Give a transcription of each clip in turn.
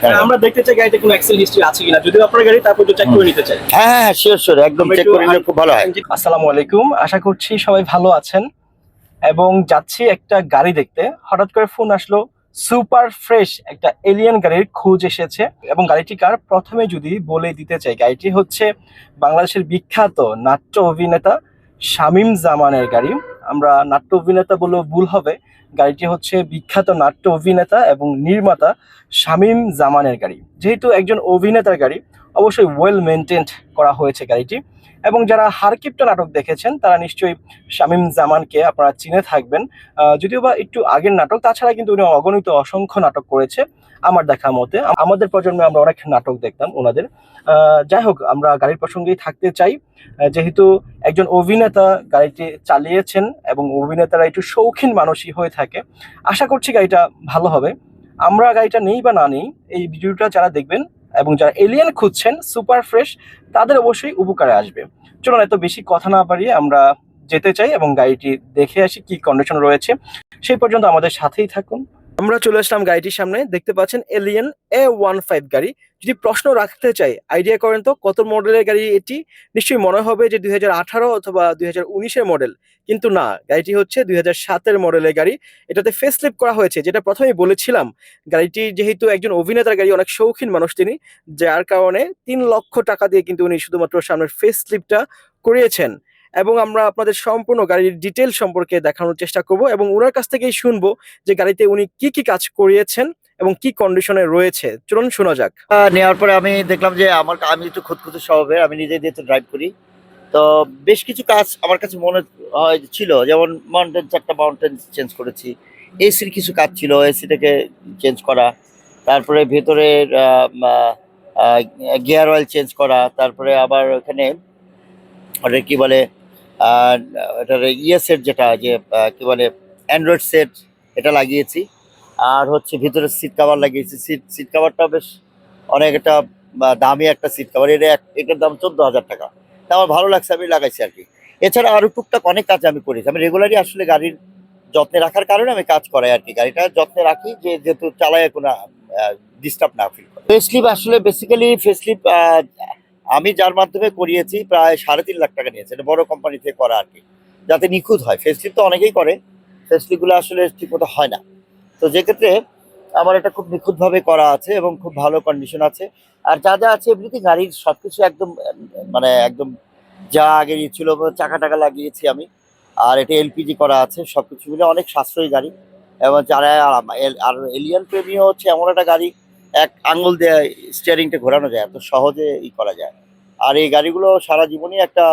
হ্যাঁ, আমরা দেখতে চাই গাড়িতে কোনো অ্যাক্সিডেন্ট হিস্ট্রি আছে কিনা। যদিও আপনার গাড়ি তারপর চেক করে নিতে চাই। হ্যাঁ হ্যাঁ শিওর শিওর একদম চেক করে নিলে খুব ভালো হয়। আসসালামু আলাইকুম। আশা করছি সবাই ভালো আছেন। এবং যাচ্ছি একটা গাড়ি দেখতে। হঠাৎ করে ফোন আসলো সুপার ফ্রেশ একটা এলিয়ান গাড়ির খোঁজ এসেছে। এবং গাড়িটি কার? প্রথমে যদি বলে দিতে চাই গাড়িটি হচ্ছে বাংলাদেশের বিখ্যাত নাট্য অভিনেতা শামীম জামানের গাড়ি। আমরা নাট্য অভিনেতা বললেও ভুল হবে। গাড়িটি হচ্ছে বিখ্যাত নাট্য অভিনেতা এবং নির্মাতা শামীম জামানের গাড়ি। যেহেতু একজন অভিনেতার গাড়ি, অবশ্যই ওয়েল মেনটেন্ড করা হয়েছে গাড়িটি। এবং যারা হারকিপ্টা নাটক দেখেছেন, তারা নিশ্চয়ই শামীম জামানকে আপনারা চিনে থাকবেন। যদিও বা একটু আগের নাটক, তাছাড়া কিন্তু উনি অগণিত অসংখ্য নাটক করেছে আমার দেখা মতে। আমাদের প্রজন্মে আমরা অনেক নাটক দেখতাম ওনাদের। যাই হোক, আমরা গাড়ির প্রসঙ্গেই থাকতে চাই। যেহেতু একজন অভিনেতা গাড়িটি চালিয়েছেন এবং অভিনেতারা একটু শৌখিন মানুষই হয়ে থাকে, আশা করছি গাড়িটা ভালো হবে। আমরা গাড়িটা নেই বা না নেই, এই ভিডিওটা যারা দেখবেন এবং যারা এলিয়ান খুঁজছেন সুপার ফ্রেশ তাদের অবশ্যই উপকারে আসবে। চলুন এত বেশি কথা না বাড়িয়ে আমরা যেতে চাই এবং গাড়িটি দেখে আসি কি কন্ডিশন রয়েছে। সেই পর্যন্ত আমাদের সাথেই থাকুন। আমরা চলে আসলাম গাড়িটির সামনে। দেখতে পাচ্ছেন এলিয়ান এ ওয়ান ফাইভ গাড়ি। যদি প্রশ্ন রাখতে চাই আইডিয়া করেন তো, কত মডেলের গাড়ি এটি? নিশ্চয়ই মনে হবে যে দুই অথবা দুই হাজার মডেল কিন্তু না, গাড়িটি হচ্ছে দুই সাতের মডেলের গাড়ি। এটাতে ফেস লিফট করা হয়েছে, যেটা প্রথমেই বলেছিলাম। গাড়িটি যেহেতু একজন অভিনেতার গাড়ি, অনেক শৌখিন মানুষ তিনি, যার কারণে তিন লক্ষ টাকা দিয়ে কিন্তু উনি শুধুমাত্র সামনের ফেস লিফটটা করিয়েছেন। এবং আমরা আপনাদের সম্পূর্ণ গাড়ির ডিটেল সম্পর্কে দেখানোর চেষ্টা করব এবং ওনার কাছ থেকেই শুনব যে গাড়িতে উনি কি কি কাজ করিয়েছেন এবং কি কন্ডিশনে রয়েছে। চলুন শোনা যাক। নেওয়ার পরে আমি দেখলাম যে আমার আমি একটু খুঁতখুঁতে স্বভাবের, আমি নিজে দিয়ে তো ড্রাইভ করি। তো বেশ কিছু কাজ আমার কাছে মনে হয় ছিল, যেমন মাউন্টেন চারটা মাউন্টেন চেঞ্জ করেছি। এসির কিছু কাজ ছিল এসিটাকে চেঞ্জ করা। তারপরে ভেতরের গিয়ার অয়েল চেঞ্জ করা। তারপরে আবার ওখানে ওটা কি বলে এটার ইয়ে সেট যেটা যে কি বলে অ্যান্ড্রয়েড সেট এটা লাগিয়েছি। আর হচ্ছে ভিতরে সিট কাভার লাগিয়েছি। সিট সিট কভারটা বেশ অনেক একটা দামি একটা সিট কাভার এটা এক- এটার দাম চোদ্দ হাজার টাকা। তা আমার ভালো লাগছে, আমি লাগাইছি আর কি। এছাড়া আরও টুকটাক অনেক কাজ আমি করেছি। আমি রেগুলারই আসলে গাড়ির যত্নে রাখার কারণে আমি কাজ করাই আর কি। গাড়িটা যত্নে রাখি যে, যেহেতু চালায় কোনো ডিস্টার্ব না ফিল ফেসলিপ আসলে বেসিক্যালি ফেসলিপ আমি যার মাধ্যমে করিয়েছি প্রায় সাড়ে তিন লাখ টাকা নিয়েছে। এটা বড় কোম্পানি থেকে করা আর কি। যাতে নিখুঁত হয়। ফেসলিপ তো অনেকেই করে। ফেসলিপগুলো আসলে ঠিকমতো হয় না। তো যেক্ষেত্রে আমার এটা খুব নিখুঁতভাবে করা আছে এবং খুব ভালো কন্ডিশন আছে। আর যা যা আছে এমনিতে গাড়ির সব কিছু একদম মানে একদম যা আগে ছিল চাকা টাকা লাগিয়েছি আমি। আর এটা এলপিজি করা আছে সব কিছু মিলে অনেক সাশ্রয়ী গাড়ি। এবং যারা, আর- এল- আর এলিয়ান প্রেমিও হচ্ছে এমন একটা গাড়ি এক আঙুল দিয়ে স্টিয়ারিংটা ঘোরানো যায় এত সহজে ই করা যায়। আর এই গাড়িগুলো সারা জীবনই একটা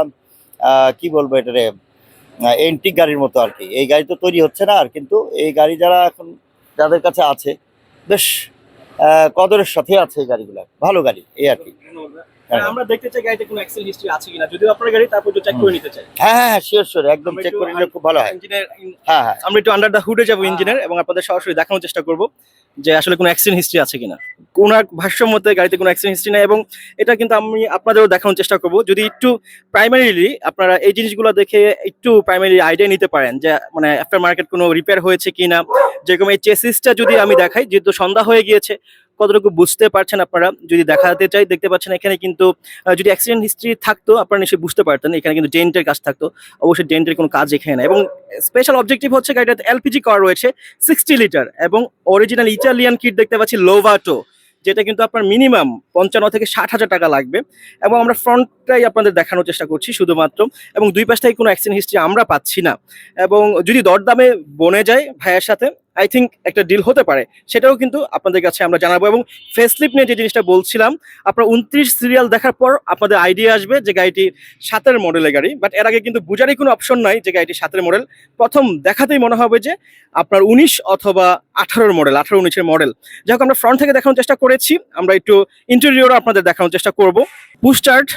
কি বলব এটারে এন্টিক গাড়ির মতো আর কি। এই গাড়ি তো তৈরি হচ্ছে না আর কিন্তু এই গাড়ি যারা এখন যাদের কাছে আছে বেশ কদরের সাথে আছে এই গাড়িগুলো। ভালো গাড়ি এই আর কি। হ্যাঁ। আমরা দেখতে চাই গাড়িতে কোনো অ্যাক্সিডেন্ট হিস্ট্রি আছে কিনা। যদিও আপনার গাড়ি তারপর চেক করে নিতে চাই। হ্যাঁ হ্যাঁ শিওর শিওর একদম চেক করে নিলে খুব ভালো হয়। ইঞ্জিনের হ্যাঁ হ্যাঁ। আমরা একটু আন্ডার দা হুডে যাব হ্যাঁ। ইঞ্জিনের এবং আপনাদের সরাসরি দেখানোর চেষ্টা করব। যে আসলে কোনো অ্যাক্সিডেন্ট হিস্ট্রি আছে কিনা। ওনার ভাষ্য মতে গাড়িতে কোনো অ্যাক্সিডেন্ট হিস্ট্রি নেই এবং এটা কিন্তু আমি আপনাদেরও দেখানোর চেষ্টা করব। যদি একটু প্রাইমারিলি আপনারা এই জিনিসগুলো দেখে একটু প্রাইমারি আইডিয়া নিতে পারেন যে মানে অ্যাফটার মার্কেট কোনো রিপেয়ার হয়েছে কিনা, যেরকম এই চেসিসটা যদি আমি দেখাই, যেহেতু সন্ধ্যা হয়ে গিয়েছে কতটুকু বুঝতে পারছেন আপনারা? যদি দেখাতে চাই, দেখতে পাচ্ছেন এখানে কিন্তু যদি অ্যাক্সিডেন্ট হিস্ট্রি থাকতো, আপনারা নিশ্চয়ই বুঝতে পারতেন, এখানে কিন্তু ডেন্টের কাজ থাকতো। অবশ্যই ডেন্টের কোনো কাজ এখানে না এবং স্পেশাল অবজেক্টিভ হচ্ছে গাড়িটাতে এলপিজি করা রয়েছে সিক্সটি লিটার এবং অরিজিনাল ইটালিয়ান কিট দেখতে পাচ্ছি লোভাটো যেটা কিন্তু আপনার মিনিমাম পঞ্চান্ন থেকে ষাট হাজার টাকা লাগবে। এবং আমরা ফ্রন্টটাই আপনাদের দেখানোর চেষ্টা করছি শুধুমাত্র, এবং দুই পাশ থেকে কোনো অ্যাক্সিডেন্ট হিস্ট্রি আমরা পাচ্ছি না। এবং যদি দরদামে বনে যায় ভাইয়ের সাথে আই থিঙ্ক একটা ডিল হতে পারে, সেটাও কিন্তু আপনাদের কাছে আমরা জানাব এবং ফেসলিপ নিয়ে যে জিনিসটা বলছিলাম, আপনার উনত্রিশ সিরিয়াল দেখার পর আপনাদের আইডিয়া আসবে যে গাড়িটি সাতের মডেলের গাড়ি বাট এর আগে কিন্তু বুঝারই কোনো অপশন নাই যে গাড়িটি সাতের মডেল প্রথম দেখাতেই মনে হবে যে আপনার উনিশ অথবা আঠারোর মডেল আঠারো উনিশের মডেল যাই হোক, আমরা ফ্রন্ট থেকে দেখানোর চেষ্টা করেছি, আমরা একটু ইন্টেরিয়রও আপনাদের দেখানোর চেষ্টা করব। বুস্টার্ট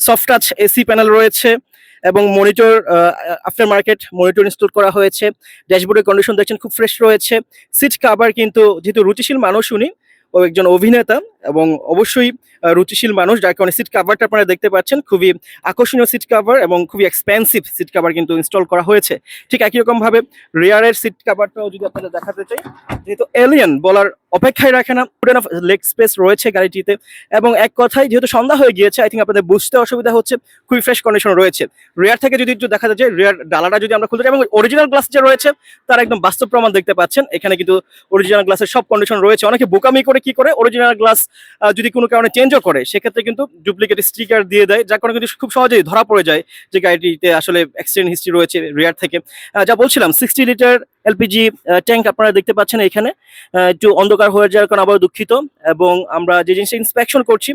সফট টাচ এসি প্যানেল রয়েছে। এবং monitor after market monitor install করা হয়েছে। ড্যাশবোর্ডের কন্ডিশন দেখছেন, খুব ফ্রেশ রয়েছে। সিট কাভার কিন্তু যেহেতু রুচিশীল মানুষ উনি ও একজন অভিনেতা এবং অবশ্যই রুচিশীল মানুষ যার কারণে সিট কাভারটা আপনারা দেখতে পাচ্ছেন। খুবই আকর্ষণীয় সিট কাভার এবং খুবই এক্সপেন্সিভ সিট কাভার কিন্তু ইনস্টল করা হয়েছে। ঠিক একই রকম ভাবে রিয়ারের সিট কাভারটাও যদি আপনাদের দেখাতে চাই, যেহেতু এলিয়ান বলার অপেক্ষায় রাখে না লেগ স্পেস রয়েছে গাড়িটিতে এবং এক কথায় যেহেতু সন্ধ্যা হয়ে গিয়েছে আই থিঙ্ক আপনাদের বুঝতে অসুবিধা হচ্ছে, খুবই ফ্রেশ কন্ডিশন রয়েছে। রেয়ার থেকে যদি একটু দেখা যায় রেয়ার ডালাটা যদি আমরা খুলতে যাই এবং অরিজিনাল গ্লাস যে রয়েছে, তার একদম বাস্তব প্রমাণ দেখতে পাচ্ছেন। এখানে কিন্তু অরিজিনাল গ্লাসের সব কন্ডিশন রয়েছে। অনেকে বোকামি করে কি করে? অরিজিনাল গ্লাস যদি কোনো কারণে চেঞ্জও করে, সেক্ষেত্রে কিন্তু ডুপ্লিকেট স্টিকার দিয়ে দেয়, যার কারণে কিন্তু খুব সহজেই ধরা পড়ে যায় যে গাড়িটিতে আসলে অ্যাক্সিডেন্ট হিস্ট্রি রয়েছে রিয়ার থেকে। যা বলছিলাম সিক্সটি লিটার এলপিজি ট্যাঙ্ক আপনারা দেখতে পাচ্ছেন এখানে। একটু অন্ধকার হয়ে যাওয়ার কারণে আবার দুঃখিত এবং আমরা যে জিনিসটা ইন্সপেকশন করছি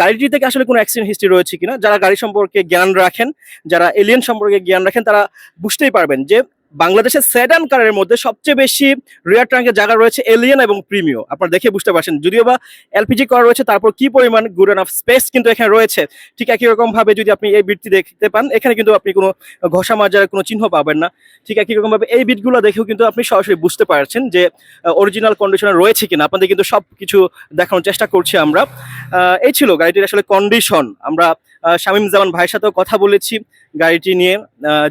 গাড়িটি থেকে আসলে কোনো অ্যাক্সিডেন্ট হিস্ট্রি রয়েছে কিনা, যারা গাড়ি সম্পর্কে জ্ঞান রাখেন, যারা এলিয়েন সম্পর্কে জ্ঞান রাখেন, তারা বুঝতেই পারবেন যে বাংলাদেশের সেডান কারের মধ্যে সবচেয়ে বেশি রিয়ার ট্যাঙ্কের জায়গা রয়েছে এলিয়েন এবং প্রিমিও আপনারা দেখে বুঝতে পারছেন। যদিও বা এলপিজি করা রয়েছে, তারপর কি পরিমাণ গুড অফ স্পেস কিন্তু এখানে রয়েছে, ঠিক একই রকম ভাবে যদি আপনি এই বিটটি দেখতে পান, এখানে কিন্তু আপনি কোনো ঘষা মাজার কোনো চিহ্ন পাবেন না। ঠিক একই রকম ভাবে এই বিটগুলো দেখেও কিন্তু আপনি সরাসরি বুঝতে পারছেন যে অরিজিনাল কন্ডিশনে রয়েছে কিনা। আপনাদের কিন্তু সব কিছু দেখানোর চেষ্টা করছি আমরা। এই ছিল গাড়িটির আসলে কন্ডিশন আমরা শামীম জামান ভাইয়ের সাথেও কথা বলেছি গাড়িটি নিয়ে।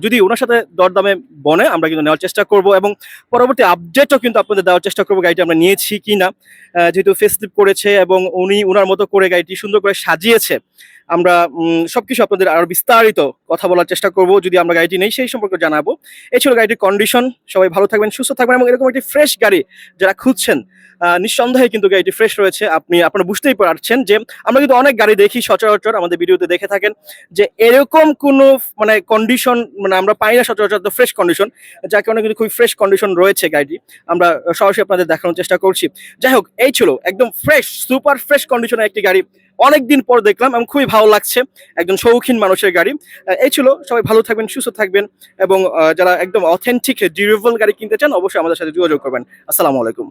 যদি ওনার সাথে দরদামে বনে, আমরা কিন্তু নেওয়ার চেষ্টা করব এবং পরবর্তী আপডেটও কিন্তু আপনাদের দেওয়ার চেষ্টা করব গাড়িটি আমরা নিয়েছি কি না যেহেতু ফেসলিপ করেছে এবং উনি ওনার মতো করে গাড়িটি সুন্দর করে সাজিয়েছে। আমরা উম, সবকিছু আপনাদের আরও বিস্তারিত কথা বলার চেষ্টা করব যদি আমরা গাড়িটি নেই সেই সম্পর্কে জানাব। এই ছিল গাড়িটির কন্ডিশন সবাই ভালো থাকবেন সুস্থ থাকবেন এবং এরকম একটি ফ্রেশ গাড়ি যারা খুঁজছেন নিঃসন্দেহে কিন্তু গাড়িটি ফ্রেশ রয়েছে। আপনি আপনারা বুঝতেই পারছেন যে আমরা কিন্তু অনেক গাড়ি দেখি সচরাচর আমাদের ভিডিওতে দেখে থাকেন যে এরকম কোনো মানে কন্ডিশন মানে আমরা পাই না সচরাচর তো ফ্রেশ কন্ডিশন যার কারণে কিন্তু খুবই ফ্রেশ কন্ডিশন রয়েছে গাড়িটি। আমরা সরাসরি আপনাদের দেখানোর চেষ্টা করছি। যাই হোক এই ছিল একদম ফ্রেশ সুপার ফ্রেশ কন্ডিশনের একটি গাড়ি। অনেকদিন পর দেখলাম এবং খুবই ভালো লাগছে একজন শৌখিন মানুষের গাড়ি। এই ছিল, সবাই ভালো থাকবেন, সুস্থ থাকবেন এবং যারা একদম অথেন্টিক ডিউরেবল গাড়ি কিনতে চান, অবশ্যই আমাদের সাথে যোগাযোগ করবেন। আসসালামু আলাইকুম।